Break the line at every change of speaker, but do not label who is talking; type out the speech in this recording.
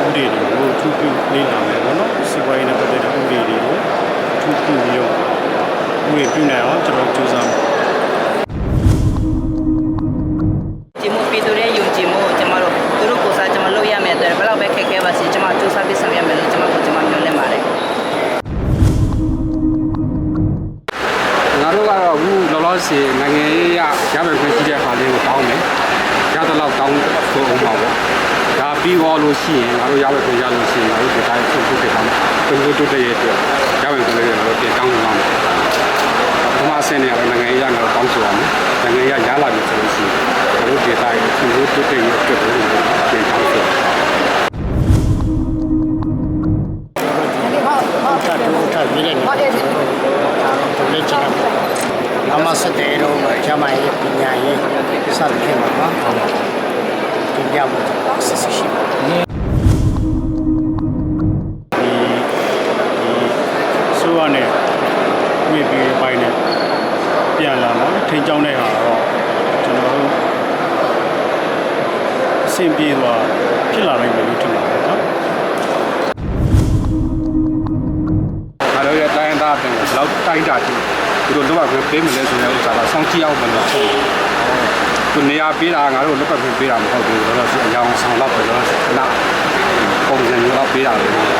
ဥပဒေတွေကိုထူးထူးလေ့လာမယ်
ပေါ့နော်စီပွားရေးနဲ့ပတ်သက်တဲ့ဥပဒေတွေကိုထူးထူးပြီးတော့ဥပဒေပြုနိုင်အောင်ကျွန်တော်ကြိုးစားမယ်
စီနိုင်ငံရေးရရမယ်ခွင့်ရှိတဲ့ဟာလေးကိုတောင်းမယ်။ရတဲ့လောက်တောင်းဖို့အောင်ပါ ပေါ့ဒါပြီးတော့လို့ရှိရင်ငါတို့ရမယ်ခွင့်ရလို့ရှိရင်ငါတို့ဒီတိုင်းဆုံးဖြတ်ထားမယ်ပုံစံတိုးတက်ရဲ့အတွက်ရမယ်ခွင့်လေးကိုတင်တောင်းပါမယ်ပထမဆင့်နေရနိုင်ငံရေးရငါတို့တောင်းဆိုရမယ်နိုင်ငံရေးရရလာပြီဆိုလို့ရှိရင်ငါတို့ဒီတိုင်းဆုံးဖြတ်တိုးတက်ရဲ့အတွက်ကိုတင်တောင်းဆို
ထပ်တူထပ်ပြီးတဲ့နေ့ဟုတ်တယ်ဒီနေ့ကျွန်တော်အမစတဲ့တော့ကျမရဲ့ပညာရေးစသဖြင့်ပါ နော်ဒီကြောင့်ဆက်ဆက်ရှိပါဒီဆိုရနဲ့ဝေပြီးပိုင်းနဲ့ပြန်လာတော့ထိန်ကြောင်းတဲ့ဟာတော့ကျွန်တော်တို့အဆင်ပြေသွားဖြစ်လာနိုင်မယ်လို့ထင်ပါတယ်နော်
ငါတို့ရဲ့တိုင်းသားအပြင်ကိုဘယ်လောက်တိုင်းတာကြည့်သူတို့လောက်ကပေးမလဲဆိုတဲ့ဥစ္စာကစောင့်ကြည့်အောင်မလို့ သူနေရာပေးတာငါတို့လောက်ကပေးတာမဟုတ်ဘူးလောလောဆယ်အယောင်ဆောင်တော့ပဲလောလောဆယ်ခဏပုံစံမျိုးတော့ပေးတာလို့ပြောနေရတယ်